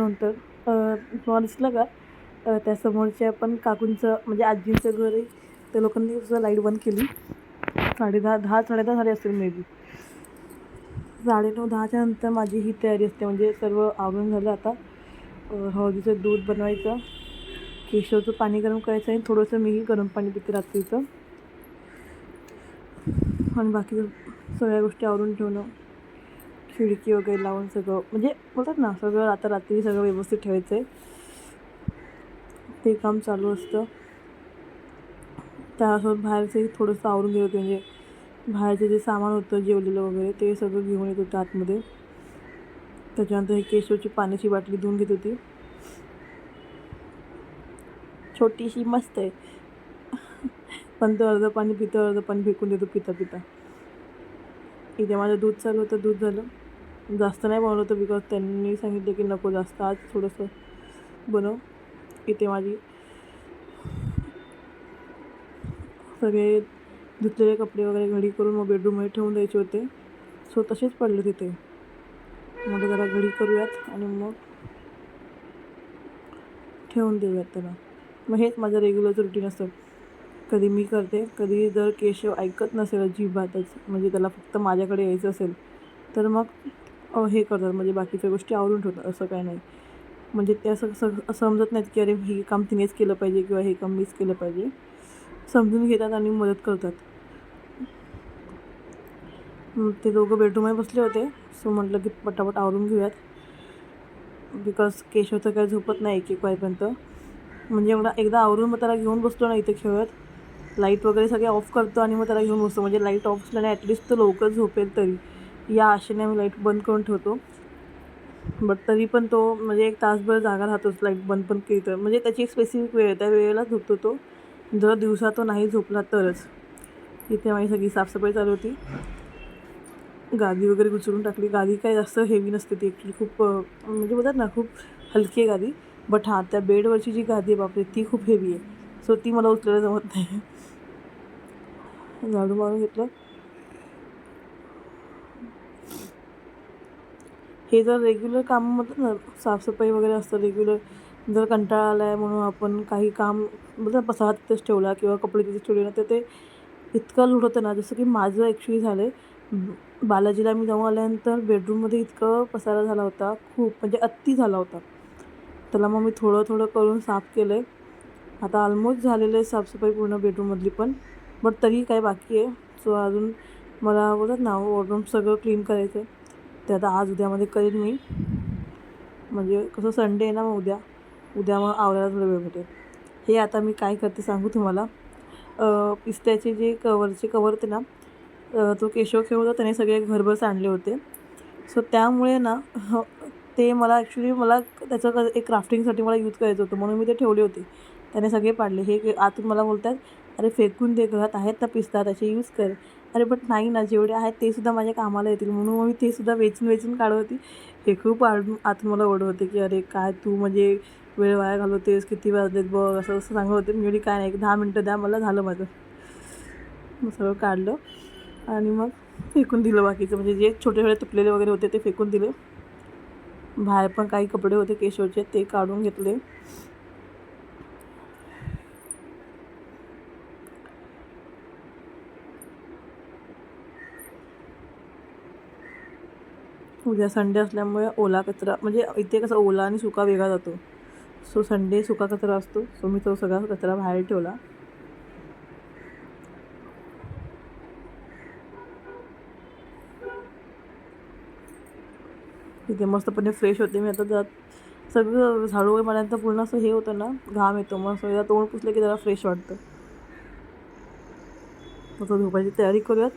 नंतर तुम्हाला दिसलं का? त्यासमोरच्या त्या समोरच्या पण काकूंचं म्हणजे आजींचं घर आहे. त्या लोकांनी सुद्धा लाइट बंद केली. साडे दहा दहा साडेदहा झाले असतील मे बी साडेनऊ दहाच्या नंतर माझी ही तयारी असते. म्हणजे सर्व आवरून झालं आता. हळदीचं दूध बनवायचं. केशवचं पाणी गरम करायचं आणि थोडंसं मीही गरम पाणी पिते रात्रीचं. आणि बाकी सगळ्या गोष्टी आवरून ठेवणं. खिडकी वगैरे लावून सगळं म्हणजे बोलतात ना सगळं आता रात्री सगळं व्यवस्थित ठेवायचं आहे. ते काम चालू असतं. त्यासोबत बाहेरचंही थोडंसं आवरून घेत होते म्हणजे बाहेरचे जे सामान होतं जेवलेलं वगैरे ते सगळं घेऊन येत होतं आतमध्ये. त्याच्यानंतर हे केशवची पाण्याची बाटली धुवून घेत होती. छोटीशी मस्त आहे. पण तो अर्धं पाणी पितं अर्धं पाणी फेकून देतो पिता पिता इथे माझं दूध चालू होतं दूध झालं. जास्त नाही बनवलं होतं बिकॉज त्यांनी सांगितलं की नको जास्त आज थोडंसं बनव. इथे माझी सगळे धुतलेले कपडे वगैरे घडी करून मग बेडरूममध्ये ठेवून द्यायचे होते. सो तसेच पडले तिथे मग जरा घडी करूयात आणि मग ठेवून देऊयात त्याला. मग हेच माझं रेग्युलरचं रुटीन असतं. कधी मी करते कधी जर केशव ऐकत नसेल अजिबातच म्हणजे त्याला फक्त माझ्याकडे यायचं असेल तर मग हे करतात म्हणजे बाकीच्या गोष्टी आवरून ठेवतात असं काय नाही. म्हणजे ते असं सग समजत नाहीत की अरे हे काम तिनेच केलं पाहिजे किंवा हे काम मीच केलं पाहिजे. समजून घेतात आणि मदत करतात. ते दोघं बेडरूममध्ये बसले होते सो म्हटलं की पटापट आवरून घेऊयात. बिकॉज केशव तर काही झोपत नाही एक एक वायपर्यंत म्हणजे एवढा एकदा आवरून मग त्याला घेऊन बसलो ना इथे खेळत. लाइट वगैरे सगळे ऑफ करतो आणि मग त्याला घेऊन बसतो. म्हणजे लाइट ऑफ असल्याने ॲटलिस्ट तो लवकर झोपेल तरी. या आशेने आम्ही लाइट बंद करून ठेवतो. बट तरी पण तो म्हणजे एक तासभर जागा राहतोच लाइट बंद पण केली तर. म्हणजे त्याची एक स्पेसिफिक वेळ आहे. त्या वेळेला झोपतो तो. जर दिवसा तो नाही झोपला तरच. इथे माझी सगळी साफसफाई चालू होती. गादी वगैरे उचलून टाकली. गादी काय जास्त हेवी नसते ती. ॲक्च्युली खूप म्हणजे बोलतात ना खूप हलकी आहे गादी. बट हां त्या बेडवरची जी गादी आहे बापरे ती खूप हेवी आहे. सो ती मला उचलायला जमत नाही. झाडू मारून घेतलं. हे जर रेग्युलर काम म्हणतात ना साफसफाई वगैरे असतं रेग्युलर जर कंटाळा आला आहे म्हणून आपण काही काम बोलतात पसारा तिथेच ठेवला किंवा कपडे तिथेच ठेवले ना तर ते इतकं लुडतं होतं ना जसं की माझं ॲक्च्युली झालं आहे बालाजीला मी जाऊन आल्यानंतर बेडरूममध्ये इतकं पसारा झाला होता खूप म्हणजे अत्ती झाला होता. त्याला मग मी थोडं थोडं करून साफ केलं आहे आता ऑलमोस्ट झालेलं आहे साफसफाई पूर्ण बेडरूममधली पण बट तरी काय बाकी आहे. सो अजून मला बोलतात ना वॉर्डरूम सगळं क्लीन करायचं आहे ते आता आज उद्यामध्ये करीन मी. म्हणजे कसं संडे आहे ना मग उद्या. उद्या मग आवरायला थोडा वेळ भेटेल. हे आता मी काय करते सांगू तुम्हाला. पिस्त्याचे जे कवरचे कवर होते ना तो केशव खेळ होता त्याने सगळे घरभर सांडले होते. सो त्यामुळे ना ते मला ॲक्च्युली मला त्याचं क- एक क्राफ्टिंगसाठी मला यूज करायचं होतं. म्हणून मी ते ठेवले होते. त्याने सगळे पाडले. हे आतून मला बोलतात अरे फेकून दे घरात आहेत ना पिस्ता त्याचे यूज कर. अरे बट नाही ना जेवढे आहेत ते सुद्धा माझ्या कामाला येतील म्हणून मग मी ते सुद्धा वेचून वेचून काढत होती हे खूप आड आत मला ओढ होते की अरे काय तू म्हणजे वेळ वाया घालवतेस किती वाजलेत बघ असं असं सांगत होते. मी एवढी काय नाही दहा मिनटं द्या मला झालं माझं. मग सगळं काढलं आणि मग फेकून दिलं बाकीचं. म्हणजे जे छोटे छोटे तुटलेले वगैरे होते ते फेकून दिले. बाहेर पण काही कपडे होते केशवचे ते काढून घेतले. उद्या संडे असल्यामुळे ओला कचरा म्हणजे इथे कसं ओला आणि सुका वेगळा जातो. सो संडे सुका कचरा असतो. सो मी तो सगळा कचरा बाहेर ठेवला. तिथे मस्तपणे फ्रेश होते. मी आता जात सगळं झाडू वगैरे पूर्ण असं हे होतं ना घाम येतो. मग असं तोंड पुसलं की जरा फ्रेश वाटतं. आता झोपायची तयारी करूयात.